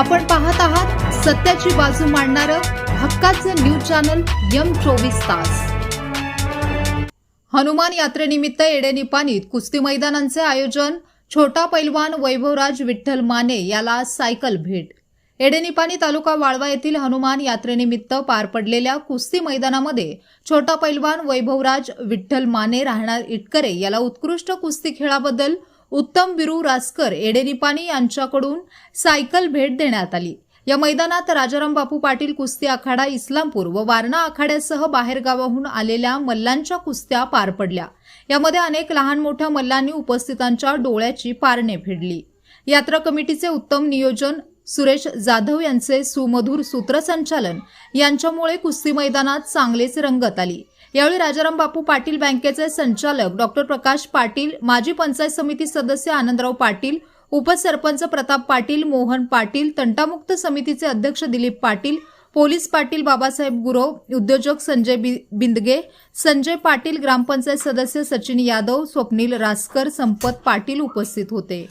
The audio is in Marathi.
आपण पाहत आहात सत्याची बाजू मांडणारं हक्काचं न्यूज चॅनल यम चोवीस तास. हनुमान यात्रेनिमित्त येडेनिपाणीत कुस्ती मैदानांचे आयोजन छोटा पैलवान वैभवराज विठ्ठल माने याला सायकल भेट. एडेनिपाणी तालुका वाळवा येथील हनुमान यात्रेनिमित्त पार पडलेल्या कुस्ती मैदानामध्ये छोटा पैलवान वैभवराज विठ्ठल माने राहणार इटकरे याला उत्कृष्ट कुस्ती खेळाबद्दल उत्तम बिरू रासकर एडेनिपाणी यांच्याकडून सायकल भेट देण्यात आली. या मैदानात राजाराम बापू पाटील कुस्ती आखाडा इस्लामपूर व वारणा आखाड्यासह बाहेरगावाहून आलेल्या मल्लांच्या कुस्त्या पार पडल्या. यामध्ये अनेक लहान मोठ्या मल्लांनी उपस्थितांच्या डोळ्याची पारणे फेडली. यात्रा कमिटीचे उत्तम नियोजन सुरेश जाधव यांचे सुमधुर सूत्रसंचालन यांच्यामुळे कुस्ती मैदानात चांगलेच रंगत आली. यावेळी राजाराम बापू पाटील बँकेचे संचालक डॉक्टर प्रकाश पाटील माजी पंचायत समिती सदस्य आनंदराव पाटील उपसरपंच प्रताप पाटील मोहन पाटील तंटामुक्त समितीचे अध्यक्ष दिलीप पाटील पोलीस पाटील बाबासाहेब गुरव उद्योजक संजय बिंदगे संजय पाटील ग्रामपंचायत सदस्य सचिन यादव स्वप्नील रासकर संपत पाटील उपस्थित होते.